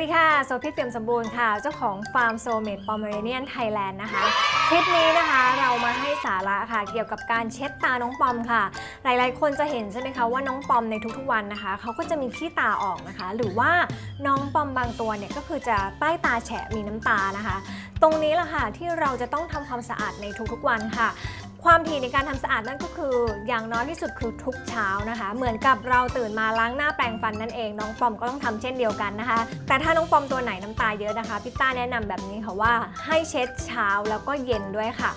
วัสดีค่ะ โซพี่เปี่ยมสมบูรณ์ค่ะ เจ้าของฟาร์มโซเมดปอมเมเรเนียนไทยแลนด์นะคะ คลิปนี้นะคะเรามาให้สาระค่ะ เกี่ยวกับการเช็ดตาน้องปอมค่ะ หลายๆ คนจะเห็นใช่ไหมคะว่าน้องปอมในทุกๆวันนะคะ เขาก็จะมีขี้ตาออกนะคะ หรือว่าน้องปอมบางตัวเนี่ยก็คือจะใต้ตาแฉะมีน้ำตานะคะ ตรงนี้แหละค่ะที่เราจะต้องทำความสะอาดในทุกๆวันค่ะ ความถี่ในการทำสะอาดนั่นก็คืออย่างน้อยที่สุดคือทุกเช้านะคะ เหมือนกับเราตื่นมาล้างหน้าแปรงฟันนั่นเองน้องปอมก็ต้องทำเช่นเดียวกันนะคะ แต่ถ้าน้องปอมตัวไหนน้ำตาเยอะนะคะพี่ต้าแนะนำแบบนี้ค่ะว่าให้เช็ดเช้าแล้วก็เย็นด้วยค่ะ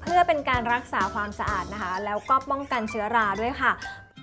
เพื่อเป็นการรักษาความสะอาดนะคะ แล้วก็ป้องกันเชื้อราด้วยค่ะ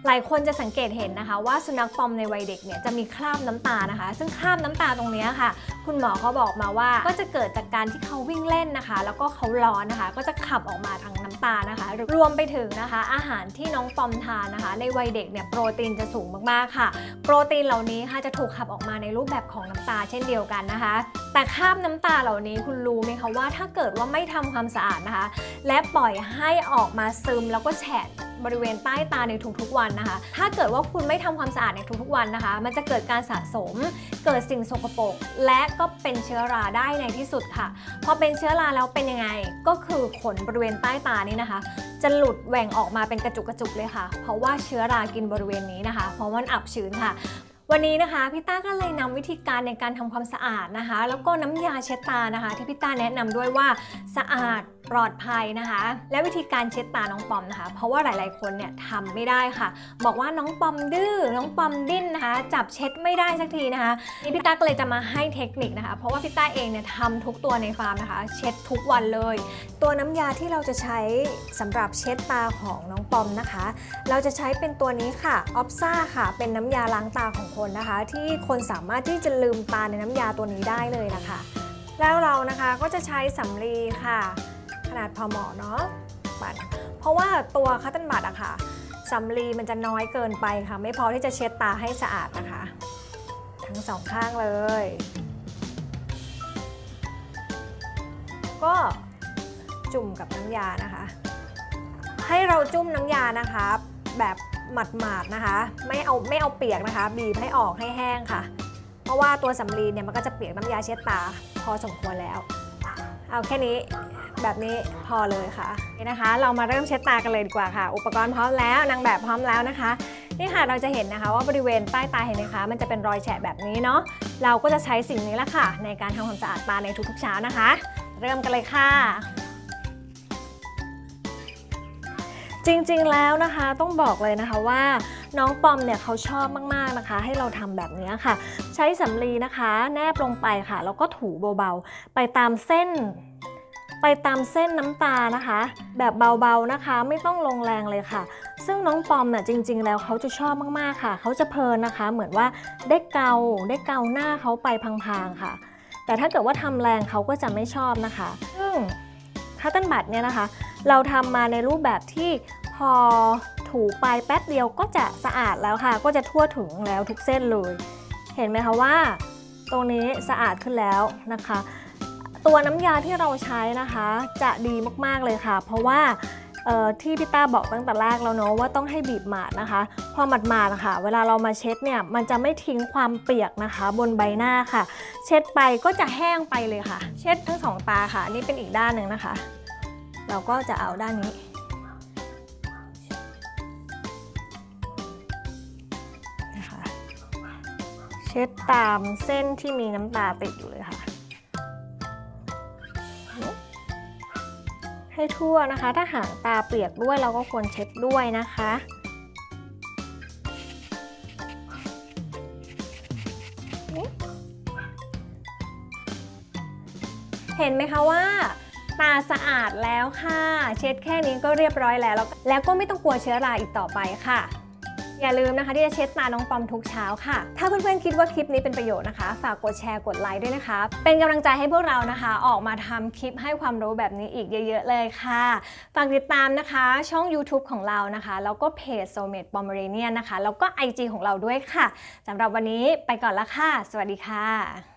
หลายคนจะสังเกตเห็นนะคะ ว่าสุนัขปอมในวัยเด็กเนี่ยจะมีคราบน้ำตานะคะ ซึ่งคราบน้ำตาตรงนี้ค่ะ คุณหมอเขาบอกมาว่าก็จะเกิดจากการที่เขาวิ่งเล่นนะคะ แล้วก็เขาร้อนนะคะ ก็จะขับออกมาทางน้ำตานะคะ รวมไปถึงนะคะ อาหารที่น้องปอมทานนะคะ ในวัยเด็กเนี่ยโปรตีนจะสูงมากๆค่ะ โปรตีนเหล่านี้ค่ะจะถูกขับออกมาในรูปแบบของน้ำตาเช่นเดียวกันนะคะ แต่คราบน้ำตาเหล่านี้คุณรู้ไหมคะว่าถ้าเกิดว่าไม่ทำความสะอาดนะคะ และปล่อยให้ออกมาซึมแล้วก็แฉะ บริเวณใต้ตาในทุกๆวันนะคะ ถ้าเกิดว่าคุณไม่ทำความสะอาดในทุกๆวันนะคะ มันจะเกิดการสะสม เกิดสิ่งสกปรกและก็เป็นเชื้อราได้ในที่สุดค่ะ พอเป็นเชื้อราแล้วเป็นยังไง ก็คือขนบริเวณใต้ตานี่นะคะ จะหลุดแหว่งออกมาเป็นกระจุกกระจุกเลยค่ะ เพราะว่าเชื้อรากินบริเวณนี้นะคะ เพราะว่ามันอับชื้นค่ะวันนี้นะคะพี่ต้าก็เลยนำวิธีการในการทำความสะอาดนะคะ แล้วก็น้ำยาเช็ดตานะคะ ที่พี่ต้าแนะนำด้วยว่าสะอาด ปลอดภัยนะคะ และวิธีการเช็ดตาน้องปอมนะคะ เพราะว่าหลาย ๆ คนเนี่ยทำไม่ได้ค่ะ บอกว่าน้องปอมดื้อน้องปอมดิ้นนะคะ จับเช็ดไม่ได้สักทีนะคะนี่พี่ต้าก็เลยจะมาให้เทคนิคนะคะ เพราะว่าพี่ต้าเองเนี่ยทำทุกตัวในฟาร์มนะคะ เช็ดทุกวันเลย ตัวน้ำยาที่เราจะใช้สำหรับเช็ดตาของน้องปอมนะคะ เราจะใช้เป็นตัวนี้ค่ะออฟซ่าค่ะ เป็นน้ำยาล้างตาของคนนะคะ ที่คนสามารถที่จะลืมตาในน้ำยาตัวนี้ได้เลยนะคะแล้วเรานะคะก็จะใช้สำลีค่ะ ขนาดพอเหมาะเนาะปัดเพราะว่าตัวคัตเติลบัตอะค่ะสำลีมันจะน้อยเกินไปค่ะ ไม่พอที่จะเช็ดตาให้สะอาดนะคะ ทั้งสองข้างเลย ก็จุ่มกับน้ำยานะคะ ให้เราจุ่มน้ำยานะคะ แบบหมาดๆนะคะ ไม่เอาไม่เอาเปียกนะคะ บีบให้ออกให้แห้งค่ะ เพราะว่าตัวสำลีเนี่ยมันก็จะเปียกน้ำยาเช็ดตาพอสมควรแล้ว เอาแค่นี้ แบบนี้พอเลยค่ะนี่นะคะ เรามาเริ่มเช็ดตากันเลยดีกว่าค่ะ อุปกรณ์พร้อมแล้วนางแบบพร้อมแล้วนะคะ นี่ค่ะเราจะเห็นนะคะว่าบริเวณใต้ตาเห็นไหมคะ มันจะเป็นรอยแฉะแบบนี้เนาะเราก็จะใช้สิ่งนี้ละค่ะ ในการทำความสะอาดตาในทุกๆเช้านะคะ เริ่มกันเลยค่ะจริงๆ แล้วนะคะต้องบอกเลยนะคะว่าน้องปอมเนี่ยเขาชอบมากๆนะคะ ให้เราทำแบบนี้ค่ะ ใช้สำลีนะคะ แนบลงไปค่ะแล้วก็ถูเบาๆ ไปตามเส้น ไปตามเส้นน้ำตานะคะ แบบเบาๆนะคะ ไม่ต้องลงแรงเลยค่ะ ซึ่งน้องปอมเนี่ยจริง ๆ แล้วเขาจะชอบมากๆค่ะ เขาจะเพลินนะคะ เหมือนว่าได้เกาได้เกาหน้าเขาไปพางๆค่ะ แต่ถ้าเกิดว่าทำแรงเขาก็จะไม่ชอบนะคะ ซึ่งคัตเติลบัตเนี่ยนะคะ เราทำมาในรูปแบบที่พอถูไปแป๊บเดียวก็จะสะอาดแล้วค่ะ ก็จะทั่วถึงแล้วทุกเส้นเลย เห็นไหมคะว่า ตรงนี้สะอาดขึ้นแล้วนะคะ ตัวน้ำยาที่เราใช้นะคะ จะดีมากๆเลยค่ะ เพราะว่าที่พี่ต้าบอกตั้งแต่แรกแล้วเนาะว่าต้องให้บีบหมาดนะคะ พอหมาดๆนะคะเวลาเรามาเช็ดเนี่ยมันจะไม่ทิ้งความเปียกนะคะ บนใบหน้าค่ะ เช็ดไปก็จะแห้งไปเลยค่ะ เช็ดทั้งสองตาค่ะ นี่เป็นอีกด้านหนึ่งนะคะ เราก็จะเอาด้านนี้นะคะเช็ดตามเส้นที่มีน้ำตาติดอยู่เลยค่ะ ให้ทั่วนะคะ ถ้าหางตาเปียกด้วยเราก็ควรเช็ดด้วยนะคะเห็นไหมคะว่าตาสะอาดแล้วค่ะ เช็ดแค่นี้ก็เรียบร้อยแล้ว แล้วก็ไม่ต้องกลัวเชื้อราอีกต่อไปค่ะ อย่าลืมนะคะที่จะเช็ดตาน้องปอมทุกเช้าค่ะ ถ้าเพื่อนๆคิดว่าคลิปนี้เป็นประโยชน์นะคะ ฝากกดแชร์กดไลค์ด้วยนะคะ เป็นกำลังใจให้พวกเรานะคะ ออกมาทำคลิปให้ความรู้แบบนี้อีกเยอะๆเลยค่ะฝากติดตามนะคะ ช่อง YouTube ของเรานะคะแล้วก็เพจโซเมดปอมเรเนียนะคะแล้วก็ IG ของเราด้วยค่ะสำหรับวันนี้ไปก่อนละค่ะ สวัสดีค่ะ